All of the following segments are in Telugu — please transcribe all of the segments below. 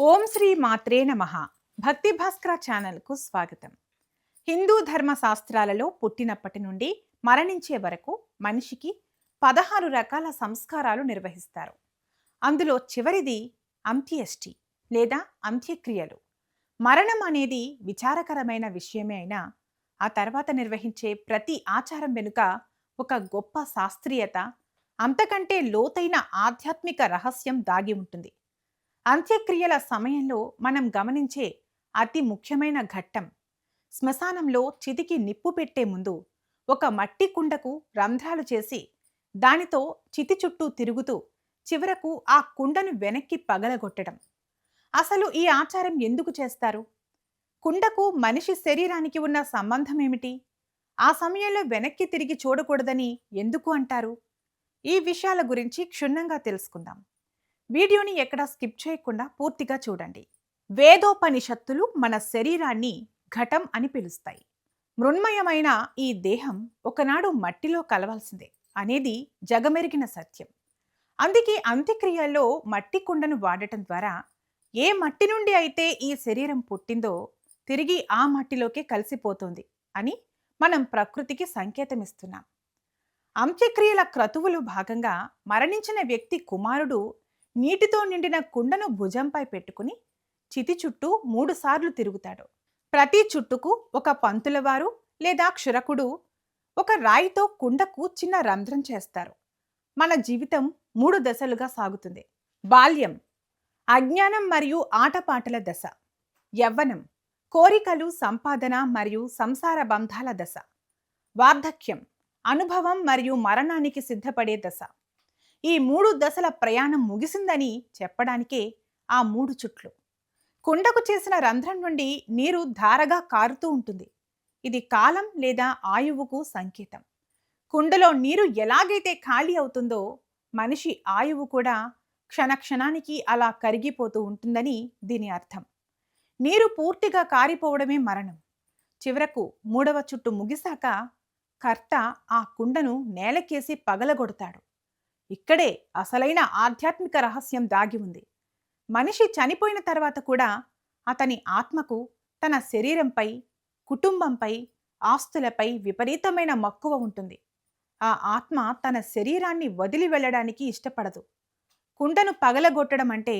ఓం శ్రీ మాత్రే నమ. భక్తి భాస్కర ఛానల్కు స్వాగతం. హిందూ ధర్మ శాస్త్రాలలో పుట్టినప్పటి నుండి మరణించే వరకు మనిషికి పదహారు రకాల సంస్కారాలు నిర్వహిస్తారు. అందులో చివరిది అంత్యేష్టి లేదా అంత్యక్రియలు. మరణం అనేది విచారకరమైన విషయమే అయినా ఆ తర్వాత నిర్వహించే ప్రతి ఆచారం వెనుక ఒక గొప్ప శాస్త్రీయత అంతకంటే లోతైన ఆధ్యాత్మిక రహస్యం దాగి ఉంటుంది. అంత్యక్రియల సమయంలో మనం గమనించే అతి ముఖ్యమైన ఘట్టం. శ్మశానంలో చితికి నిప్పు పెట్టే ముందు ఒక మట్టి కుండకు రంధ్రాలు చేసి దానితో చితి చుట్టూ తిరుగుతూ చివరకు ఆ కుండను వెనక్కి పగలగొట్టడం. అసలు ఈ ఆచారం ఎందుకు చేస్తారు? కుండకు మనిషి శరీరానికి ఉన్న సంబంధం ఏమిటి? ఆ సమయంలో వెనక్కి తిరిగి చూడకూడదని ఎందుకు అంటారు? ఈ విషయాల గురించి క్షుణ్ణంగా తెలుసుకుందాం. వీడియోని ఎక్కడా స్కిప్ చేయకుండా పూర్తిగా చూడండి. వేదోపనిషత్తులు మన శరీరాన్ని ఘటం అని పిలుస్తాయి. మృణ్మయమైన ఈ దేహం ఒకనాడు మట్టిలో కలవాల్సిందే అనేది జగమెరిగిన సత్యం. అందుకే అంత్యక్రియల్లో మట్టి కుండను వాడటం ద్వారా ఏ మట్టి నుండి అయితే ఈ శరీరం పుట్టిందో తిరిగి ఆ మట్టిలోకే కలిసిపోతుంది అని మనం ప్రకృతికి సంకేతమిస్తున్నాం. అంత్యక్రియల క్రతువులో భాగంగా మరణించిన వ్యక్తి కుమారుడు నీటితో నిండిన కుండను భుజంపై పెట్టుకుని చితి చుట్టూ మూడుసార్లు తిరుగుతాడు. ప్రతి చుట్టుకు ఒక పంతులవారు లేదా క్షురకుడు ఒక రాయితో కుండకు చిన్న రంధ్రం చేస్తారు. మన జీవితం మూడు దశలుగా సాగుతుంది. బాల్యం అజ్ఞానం మరియు ఆటపాటల దశ యవ్వనం కోరికలు సంపాదన మరియు సంసార బంధాల దశ వార్ధక్యం అనుభవం మరియు మరణానికి సిద్ధపడే దశ. ఈ మూడు దశల ప్రయాణం ముగిసిందని చెప్పడానికే ఆ మూడు చుట్లు. కుండకు చేసిన రంధ్రం నుండి నీరు ధారగా కారుతూ ఉంటుంది. ఇది కాలం లేదా ఆయువుకు సంకేతం. కుండలో నీరు ఎలాగైతే ఖాళీ అవుతుందో మనిషి ఆయువు కూడా క్షణక్షణానికి అలా కరిగిపోతూ ఉంటుందని దీని అర్థం. నీరు పూర్తిగా కారిపోవడమే మరణం. చివరకు మూడవ చుట్టు ముగిశాక కర్త ఆ కుండను నేలకేసి పగలగొడతాడు. ఇక్కడే అసలైన ఆధ్యాత్మిక రహస్యం దాగి ఉంది. మనిషి చనిపోయిన తర్వాత కూడా అతని ఆత్మకు తన శరీరంపై కుటుంబంపై ఆస్తులపై విపరీతమైన మక్కువ ఉంటుంది. ఆ ఆత్మ తన శరీరాన్ని వదిలి వెళ్ళడానికి ఇష్టపడదు. కుండను పగలగొట్టడం అంటే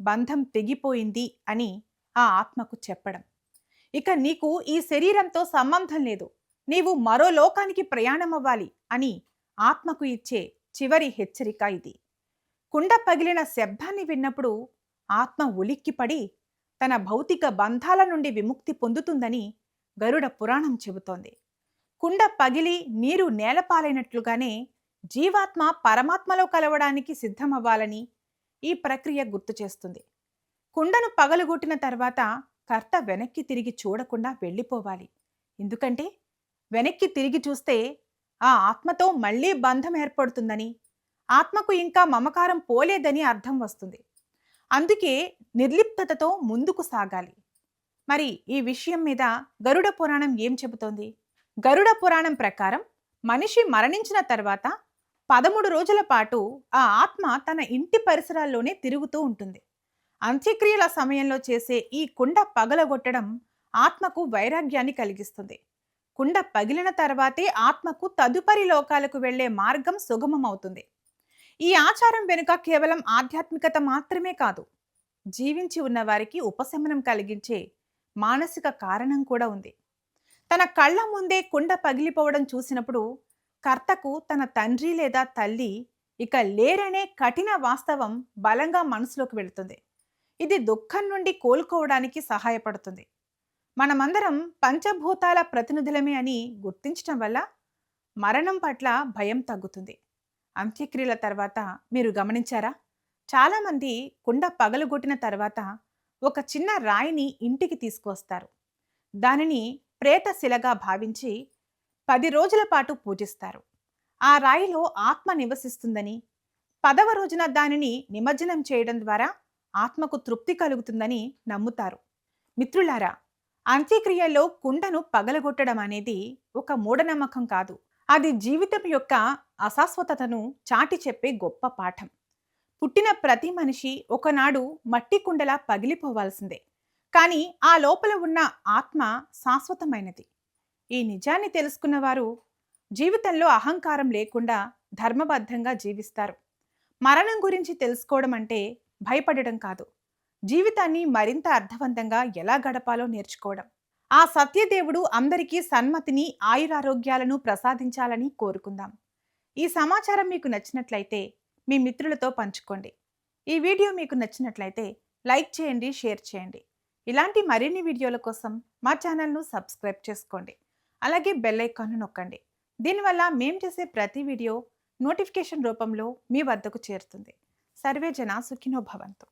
బంధం తెగిపోయింది అని ఆ ఆత్మకు చెప్పడం. ఇక నీకు ఈ శరీరంతో సంబంధం లేదు. నీవు మరో లోకానికి ప్రయాణమవ్వాలి అని ఆత్మకు ఇచ్చే చివరి హెచ్చరిక ఇది. కుండ పగిలిన శబ్దాన్ని విన్నప్పుడు ఆత్మ ఉలిక్కిపడి తన భౌతిక బంధాల నుండి విముక్తి పొందుతుందని గరుడ పురాణం చెబుతోంది. కుండ పగిలి నీరు నేలపాలైనట్లుగానే జీవాత్మ పరమాత్మలో కలవడానికి సిద్ధమవ్వాలని ఈ ప్రక్రియ గుర్తు చేస్తుంది. కుండను పగలుగొట్టిన తర్వాత కర్త వెనక్కి తిరిగి చూడకుండా వెళ్ళిపోవాలి. ఎందుకంటే వెనక్కి తిరిగి చూస్తే ఆ ఆత్మతో మళ్ళీ బంధం ఏర్పడుతుందని ఆత్మకు ఇంకా మమకారం పోలేదని అర్థం వస్తుంది. అందుకే నిర్లిప్తతతో ముందుకు సాగాలి. మరి ఈ విషయం మీద గరుడ పురాణం ఏం చెబుతోంది? గరుడ పురాణం ప్రకారం మనిషి మరణించిన తర్వాత పదమూడు రోజుల పాటు ఆ ఆత్మ తన ఇంటి పరిసరాల్లోనే తిరుగుతూ ఉంటుంది. అంత్యక్రియల సమయంలో చేసే ఈ కుండ పగలగొట్టడం ఆత్మకు వైరాగ్యాన్ని కలిగిస్తుంది. కుండ పగిలిన తర్వాతే ఆత్మకు తదుపరి లోకాలకు వెళ్ళే మార్గం సుగమమవుతుంది. ఈ ఆచారం వెనుక కేవలం ఆధ్యాత్మికత మాత్రమే కాదు జీవించి ఉన్నవారికి ఉపశమనం కలిగించే మానసిక కారణం కూడా ఉంది. తన కళ్ళ ముందే కుండ పగిలిపోవడం చూసినప్పుడు కర్తకు తన తండ్రి లేదా తల్లి ఇక లేరనే కఠిన వాస్తవం బలంగా మనసులోకి వెళుతుంది. ఇది దుఃఖం నుండి కోలుకోవడానికి సహాయపడుతుంది. మనమందరం పంచభూతాల ప్రతినిధులమే అని గుర్తించటం వల్ల మరణం పట్ల భయం తగ్గుతుంది. అంత్యక్రియల తర్వాత మీరు గమనించారా? చాలామంది కుండ పగలుగొట్టిన తర్వాత ఒక చిన్న రాయిని ఇంటికి తీసుకొస్తారు దానిని ప్రేతశిలగా భావించి పది రోజుల పాటు పూజిస్తారు. ఆ రాయిలో ఆత్మ నివసిస్తుందని పదవ రోజున దానిని నిమజ్జనం చేయడం ద్వారా ఆత్మకు తృప్తి కలుగుతుందని నమ్ముతారు. మిత్రులారా అంత్యక్రియల్లో కుండను పగలగొట్టడం అనేది ఒక మూఢనమ్మకం కాదు. అది జీవితం యొక్క అశాశ్వతతను చాటి చెప్పే గొప్ప పాఠం. పుట్టిన ప్రతి మనిషి ఒకనాడు మట్టి కుండలా పగిలిపోవాల్సిందే. కానీ ఆ లోపల ఉన్న ఆత్మ శాశ్వతమైనది. ఈ నిజాన్ని తెలుసుకున్నవారు జీవితంలో అహంకారం లేకుండా ధర్మబద్ధంగా జీవిస్తారు. మరణం గురించి తెలుసుకోవడం అంటే భయపడడం కాదు. జీవితాన్ని మరింత అర్థవంతంగా ఎలా గడపాలో నేర్చుకోవడం. ఆ సత్యదేవుడు అందరికీ సన్మతిని ఆయురారోగ్యాలను ప్రసాదించాలని కోరుకుందాం. ఈ సమాచారం మీకు నచ్చినట్లయితే మీ మిత్రులతో పంచుకోండి. ఈ వీడియో మీకు నచ్చినట్లయితే లైక్ చేయండి షేర్ చేయండి. ఇలాంటి మరిన్ని వీడియోల కోసం మా ఛానల్ను సబ్స్క్రైబ్ చేసుకోండి. అలాగే బెల్ ఐకాన్ను నొక్కండి. దీనివల్ల మేము చేసే ప్రతి వీడియో నోటిఫికేషన్ రూపంలో మీ వద్దకు చేరుతుంది. సర్వే జన సుఖినో భవంతు.